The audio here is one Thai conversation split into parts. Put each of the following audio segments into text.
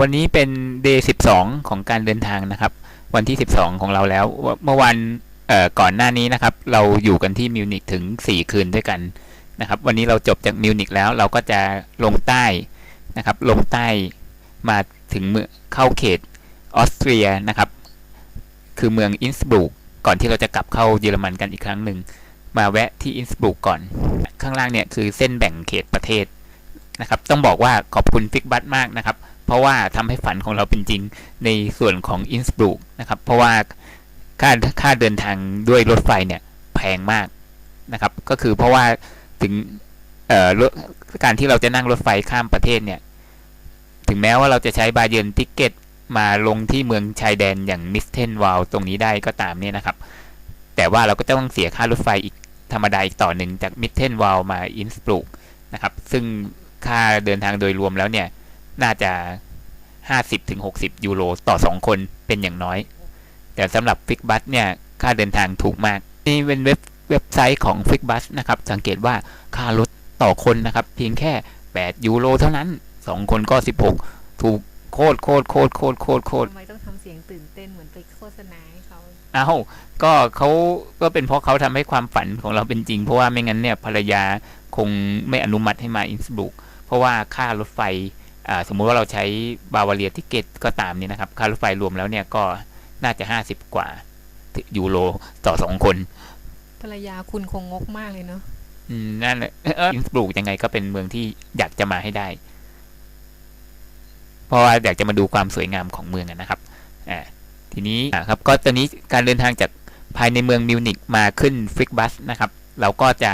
วันนี้เป็น day 12 ของการเดินทางนะครับ วันที่ 12 ของเราแล้ว เมื่อวันก่อนหน้านี้นะครับ เราอยู่กันที่มิวนิกถึง 4 คืนด้วยกันนะครับ วันนี้เราจบจากมิวนิกแล้วเราก็จะลงใต้นะครับ ลงใต้มาถึงเมืองเข้าเขตออสเตรียนะครับ คือเมืองอินสบรูกก่อนที่เราจะกลับเข้าเยอรมันกันอีกครั้งหนึ่งมาแวะที่อินสบรูกก่อน ข้างล่างเนี่ยคือเส้นแบ่งเขตประเทศนะครับ ต้องบอกว่าขอบคุณฟิกบัตมากนะครับ เพราะว่าทำให้ฝันของเราเป็นจริงในส่วนของอินสบรูกนะครับ เพราะว่าค่าค่าเดินทางด้วยรถไฟเนี่ยแพงมากนะครับ ก็คือเพราะว่าถึงเอ่อการที่เราจะนั่งรถไฟข้ามประเทศเนี่ย ถึงแม้ว่าเราจะใช้บาเยนติเกตมาลงที่เมืองชายแดนอย่างมิสเทนวาลตรงนี้ได้ก็ตามเนี่ยนะครับ แต่ว่าเราก็ต้องเสียค่ารถไฟอีกธรรมดาอีกต่อหนึ่งจากมิสเทนวาลมาอินสบรูกนะครับ ซึ่งค่าเดินทางโดยรวมแล้วเนี่ย น่าจะ 50ถึง60ยูโรต่อ 2 คนเป็นอย่างน้อย แต่สำหรับฟิกบัสเนี่ย ค่าเดินทางถูกมาก นี่เป็นเว็บเว็บไซต์ของฟิกบัสนะครับ สังเกตว่าค่ารถต่อคนนะครับ เพียงแค่ 8 ยูโรเท่านั้น 2 คนก็ 16 ถูกโคตรโคตรโคตรโคตรโคตรโคตรทำไมต้องทำเสียงตื่นเต้นเหมือนไปโฆษณาให้เขาเอ้าก็เขาก็เป็นเพราะเขาทำให้ความฝันของเราเป็นจริง เพราะว่าไม่งั้นเนี่ยภรรยาคงไม่อนุมัติให้มาอินสบรูกเพราะว่าค่ารถไฟอ่า สมมุติว่าเราใช้บาวาเรียทิเกตก็ตามเนี่ยนะครับ ค่ารถไฟรวมแล้วเนี่ยก็น่าจะ 50 กว่ายูโรต่อสองคน ภรรยาคุณคงงกมากเลยเนาะอืมนั่นแหละเอออินสบรูกยังไงก็เป็นเมืองที่อยากจะมาให้ได้ เพราะว่าอยากจะมาดูความสวยงามของเมืองอะนะครับอ่าทีนี้อ่าครับก็ตอนนี้การเดินทางจากภายในเมืองมิวนิกมาขึ้นฟริกบัสนะครับ เราก็จะ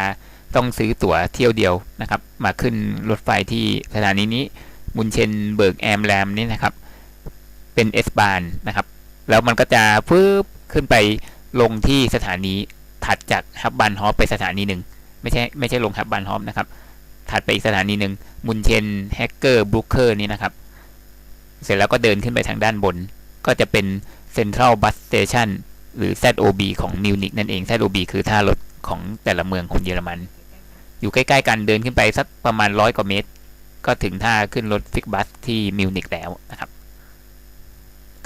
ต้องซื้อตั๋วเที่ยวเดียวนะครับ มาขึ้นรถไฟที่สถานีนี้ มุนเชนเบิร์กแอมแรมนี่นะครับ เป็นเอสบานนะครับ แล้วมันก็จะฟืบขึ้นไปลงที่สถานีถัดจากฮับบันฮอปไปสถานีหนึ่งไม่ใช่ไม่ใช่ลงฮับบันฮอปนะครับ ถัดไปอีกสถานีหนึ่งมุนเชนแฮกเกอร์บรูเคอร์นี่นะครับ เสร็จแล้วก็เดินขึ้นไปทางด้านบน ก็จะเป็นเซ็นทรัลบัสสเตชันหรือ ZOB ของมิวนิกนั่นเอง ZOB คือท่ารถของแต่ละเมืองของเยอรมัน อยู่ใกล้ ๆ กันเดินขึ้นไปสักประมาณร้อยกว่าเมตร ก็ถึงท่าขึ้นรถฟิกบัสที่มิวนิกแล้วนะครับ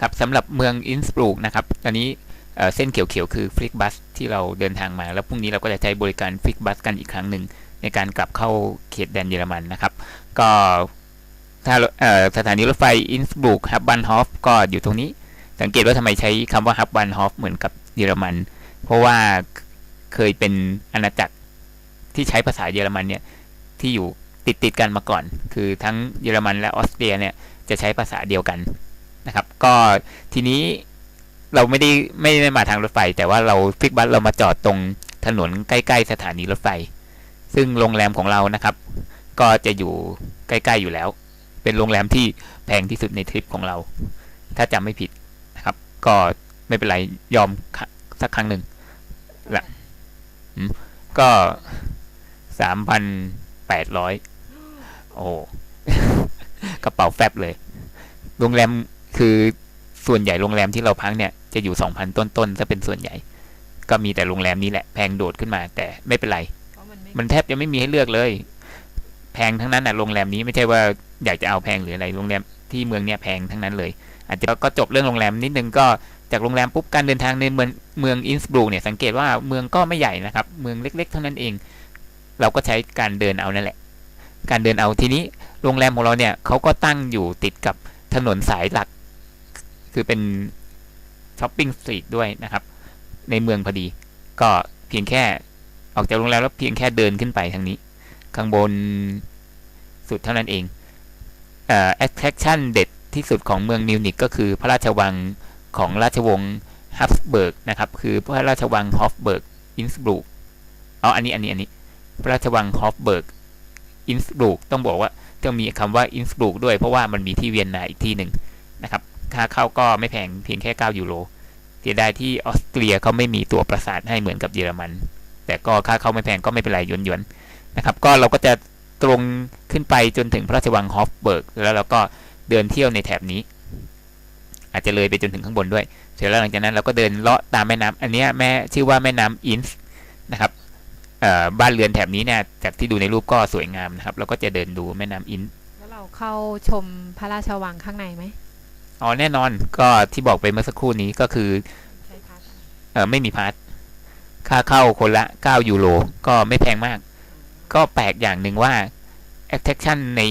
ครับสำหรับเมืองอินสบรูกนะครับตอนนี้เเส้นเขียวๆคือฟิกบัสที่เราเดินทางมา แล้วพรุ่งนี้เราก็จะใช้บริการฟิกบัสกันอีกครั้งหนึ่งในการกลับเข้าเขตแดนเยอรมันนะครับ ก็ถ้าสถานีรถไฟอินสบรูกฮับบันฮอฟก็อยู่ตรงนี้ สังเกตว่าทำไมใช้คำว่าฮับบันฮอฟเหมือนกับเยอรมัน เพราะว่าเคยเป็นอาณาจักรที่ใช้ภาษาเยอรมันเนี่ยที่อยู่ ติดติดกันมาก่อน คือทั้งเยอรมันและออสเตรียเนี่ยจะใช้ภาษาเดียวกันนะครับ ก็ทีนี้เราไม่ได้ไม่ได้มาทางรถไฟ แต่ว่าเราฟิกบัสเรามาจอดตรงถนนใกล้ ๆ สถานีรถไฟ ซึ่งโรงแรมของเรานะครับ ก็จะอยู่ใกล้ๆอยู่แล้ว เป็นโรงแรมที่แพงที่สุดในทริปของเรา ถ้าจำไม่ผิดนะครับ ก็ไม่เป็นไรยอมสักครั้งหนึ่งละก็สามพันแปดร้อย โอ้กระเป๋าแฟบเลย โรงแรมคือส่วนใหญ่โรงแรมที่เราพักเนี่ยจะอยู่สองพันต้นๆถ้าเป็นส่วนใหญ่ ก็มีแต่โรงแรมนี้แหละแพงโดดขึ้นมา แต่ไม่เป็นไรเพราะมันไม่มันแทบจะไม่มีให้เลือกเลย แพงทั้งนั้นนะโรงแรมนี้ไม่ใช่ว่าอยากจะเอาแพงหรืออะไรโรงแรมที่เมืองเนี่ยแพงทั้งนั้นเลย อาจจะก็จบเรื่องโรงแรมนิดนึงก็จากโรงแรมปุ๊บการเดินทางในเมืองเมืองอินสบรูกเนี่ยสังเกตว่าเมืองก็ไม่ใหญ่นะครับ เมืองเล็ก ๆ เท่านั้นเอง เราก็ใช้การเดินเอานั่นแหละ การเดินเอาทีนี้โรงแรมของเราเนี่ยเขาก็ตั้งอยู่ติดกับถนนสายหลัก คือเป็นช้อปปิ้งสตรีทด้วยนะครับ ในเมืองพอดี ก็เพียงแค่ออกจากโรงแรมแล้วเพียงแค่เดินขึ้นไปทางนี้ ข้างบนสุดเท่านั้นเองเอ่อ attraction เด็ดที่สุดของเมืองมิวนิกก็คือพระราชวังของราชวงศ์ฮับสเบิร์กนะครับ คือพระราชวังฮอฟเบิร์กอินสบรูกอ๋ออันนี้อันนี้อันนี้ พระราชวังฮอฟเบิร์ก อินสบรูกต้องบอกว่าต้องมีคำว่าอินสบรูกด้วยเพราะว่ามันมีที่เวียนนาอีกที่หนึ่งนะครับค่าเข้าก็ไม่แพงเพียงแค่ 9 ยูโรเสียดายที่ออสเตรียเขาไม่มีตัวประสาทให้เหมือนกับเยอรมัน แต่ก็ค่าเข้าไม่แพงก็ไม่เป็นไรยวนๆนะครับก็เราก็จะตรงขึ้นไปจนถึงพระราชวังฮอฟเบิร์กแล้วเราก็เดินเที่ยวในแถบนี้ อาจจะเลยไปจนถึงข้างบนด้วย เสร็จแล้วหลังจากนั้นเราก็เดินเลาะตามแม่น้ำอันนี้แม่ชื่อว่าแม่น้ำอินส์นะครับ บ้านเรือนแถบนี้เนี่ยจากที่ดูในรูปก็สวยงามนะครับเราก็จะเดินดูแม่น้ำอินส์แล้วเราเข้าชมพระราชวังข้างในไหมอ๋อแน่นอนก็ที่บอกไปเมื่อสักครู่นี้ก็คือใช่พักเออไม่มีพาร์ทค่าเข้าคนละ 9 ยูโรก็ไม่แพงมาก ก็แปลกอย่างหนึ่งว่า attraction ใน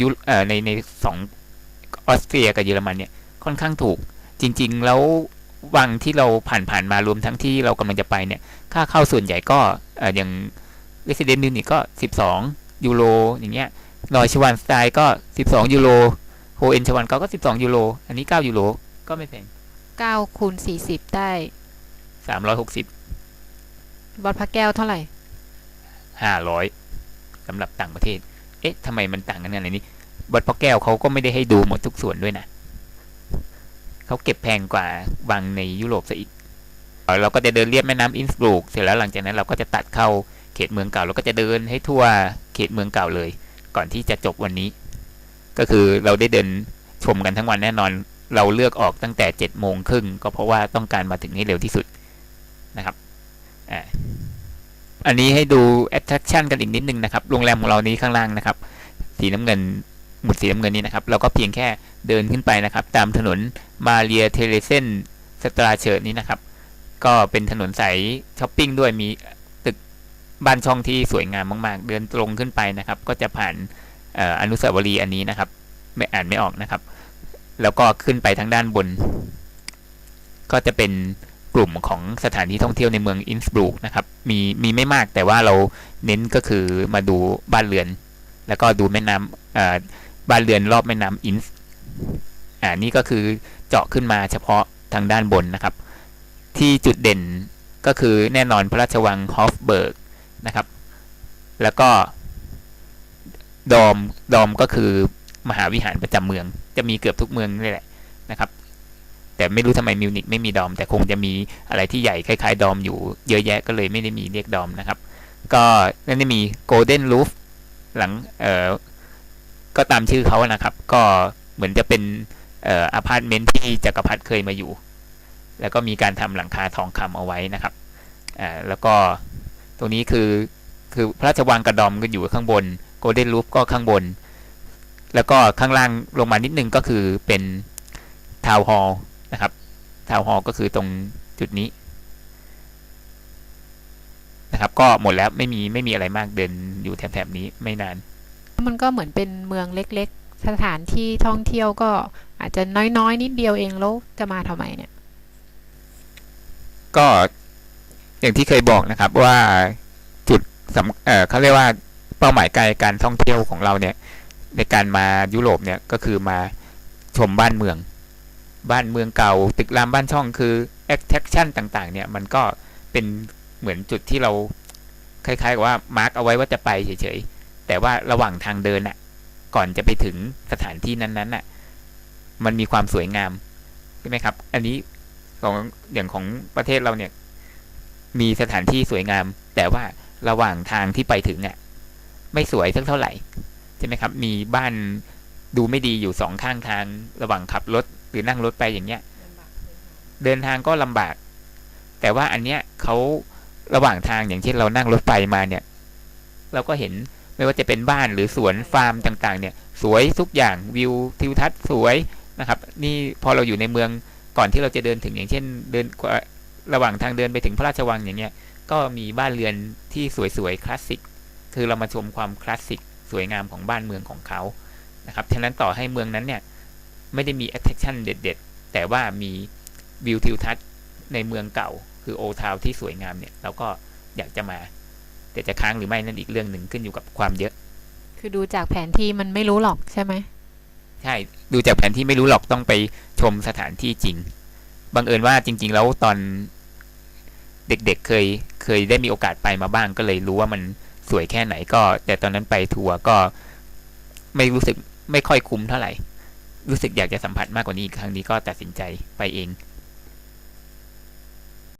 ยุเอ่อในในสองออสเตรียกับเยอรมันเนี่ยค่อนข้างถูกจริง ๆ แล้ว วังที่เราผ่านผ่านๆมารวมทั้งที่เรากำลังจะไปเนี่ย ค่าเข้าส่วนใหญ่ก็เอ่ออย่าง Resident Munich ก็ 12 ยูโรอย่างเงี้ยนอยชวันสไตล์ก็ 12 ยูโรโฮเอ็นชวันเกาก็ 12 ยูโรอันนี้ 9 ยูโรก็ไม่แพงเก้าคูณสี่สิบได้ 360วัดพระแก้วเท่าไหร่ห้าร้อยสำหรับต่างประเทศ เอ๊ะทำไมมันต่างกันขนาดนี้วัดพระแก้วเขาก็ไม่ได้ให้ดูหมดทุกส่วนด้วยนะ เขาเก็บแพงกว่าวังในยุโรปซะอีก เราก็จะเดินเลียบแม่น้ำอินสบรูกเสร็จแล้วหลังจากนั้นเราก็จะตัดเข้าเขตเมืองเก่าแล้วก็จะเดินให้ทั่วเขตเมืองเก่าเลย ก่อนที่จะจบวันนี้ ก็คือเราได้เดินชมกันทั้งวันแน่นอน เราเลือกออกตั้งแต่เจ็ดโมงครึ่งก็เพราะว่าต้องการมาถึงให้เร็วที่สุดนะครับอ่าอันนี้ให้ดู attraction กันอีกนิดนึงนะครับ โรงแรมของเรานี้ข้างล่างนะครับ สีน้ำเงิน หมุดสีน้ำเงินนี้นะครับ เราก็เพียงแค่เดินขึ้นไปนะครับ ตามถนนมาเรียเทเลเซนสตราเชิร์นี้นะครับ ก็เป็นถนนสายช้อปปิ้งด้วยมีตึกบ้านช่องที่สวยงามมากๆ เดินตรงขึ้นไปนะครับ ก็จะผ่านออนุสาวรีย์อันนี้นะครับ ไม่อ่านไม่ออกนะครับ แล้วก็ขึ้นไปทางด้านบน ก็จะเป็นกลุ่มของสถานที่ท่องเที่ยวในเมืองอินสบรูกนะครับ มีมีไม่มากแต่ว่าเราเน้นก็คือมาดูบ้านเรือน แล้วก็ดูแม่น้ำ บ้านเรือนรอบแม่น้ำอินส์อ่านี่ก็คือเจาะขึ้นมาเฉพาะทางด้านบนนะครับ ที่จุดเด่นก็คือแน่นอนพระราชวังฮอฟเบิร์กนะครับ แล้วก็ดอมดอมก็คือมหาวิหารประจำเมือง จะมีเกือบทุกเมืองนี่แหละนะครับ แต่ไม่รู้ทำไมมิวนิกไม่มีดอม แต่คงจะมีอะไรที่ใหญ่คล้ายๆ ดอมอยู่เยอะแยะก็เลยไม่ได้มีเรียกดอมนะครับ ก็นั่นจะมีโกลเด้นรูฟหลังเอ่อ ก็ตามชื่อเขานะครับ ก็เหมือนจะเป็นอพาร์ตเมนต์ที่จักรพรรดิเคยมาอยู่ แล้วก็มีการทำหลังคาทองคำเอาไว้นะครับแล้วก็ตรงนี้คือคือพระราชวังกระดอมก็อยู่ข้างบนโกลเด้นรูฟก็ข้างบน แล้วก็ข้างล่างลงมานิดนึงก็คือเป็นทาวน์ฮอลล์นะครับทาวน์ฮอลล์ก็คือตรงจุดนี้นะครับ ก็หมดแล้วไม่มีไม่มีอะไรมากเดินอยู่แถบๆนี้ไม่นาน มันก็เหมือนเป็นเมืองเล็กๆ สถานที่ท่องเที่ยวก็อาจจะน้อยๆ นิดเดียวเองแล้วจะมาทำไมเนี่ย ก็อย่างที่เคยบอกนะครับว่าจุดสำเเขาเรียกว่าเป้าหมายไการการท่องเที่ยวของเราเนี่ย ในการมายุโรปเนี่ยก็คือมาชมบ้านเมือง บ้านเมืองเก่า ตึกรามบ้านช่องคือ attraction ต่างๆ เนี่ยมันก็เป็นเหมือนจุดที่เราคล้ายๆกับว่ามาร์กเอาไว้ว่าจะไปเฉยๆ แต่ว่าระหว่างทางเดินน่ะก่อนจะไปถึงสถานที่นั้นๆน่ะมันมีความสวยงามใช่ไหมครับ อันนี้ของอย่างของประเทศเราเนี่ย มีสถานที่สวยงาม แต่ว่าระหว่างทางที่ไปถึงอะไม่สวยสักเท่าไหร่ใช่ไหมครับ มีบ้านดูไม่ดีอยู่สองข้างทางระหว่างขับรถหรือนั่งรถไปอย่างเงี้ย เดินทางก็ลำบาก แต่ว่าอันเนี้ยเขาระหว่างทางอย่างเช่นเรานั่งรถไฟมาเนี่ย เราก็เห็น ไม่ว่าจะเป็นบ้านหรือสวนฟาร์มต่างๆเนี่ยสวยทุกอย่างวิวทิวทัศน์สวยนะครับ นี่พอเราอยู่ในเมืองก่อนที่เราจะเดินถึงอย่างเช่น เดินระหว่างทางเดินไปถึงพระราชวังอย่างเงี้ยก็มีบ้านเรือนที่สวยๆคลาสสิกคือเรามาชมความคลาสสิกสวยงามของบ้านเมืองของเขานะครับฉะนั้นต่อให้เมืองนั้นเนี่ยไม่ได้มี attraction เด็ด ๆ แต่ว่ามีวิวทิวทัศน์ในเมืองเก่า คือโอทาวที่สวยงามเนี่ยเราก็อยากจะมา แต่จะค้างหรือไม่นั่นอีกเรื่องหนึ่งขึ้นอยู่กับความเยอะ คือดูจากแผนที่มันไม่รู้หรอกใช่ไหมใช่ดูจากแผนที่ไม่รู้หรอกต้องไปชมสถานที่จริงบังเอิญว่าจริง ๆ แล้วตอนเด็กๆเคยเคยได้มีโอกาสไปมาบ้างก็เลยรู้ว่ามันสวยแค่ไหนก็ แต่ตอนนั้นไปทัวร์ก็ไม่รู้สึกไม่ค่อยคุ้มเท่าไหร่ รู้สึกอยากจะสัมผัสมากกว่านี้อีกครั้งนี้ก็ตัดสินใจไปเอง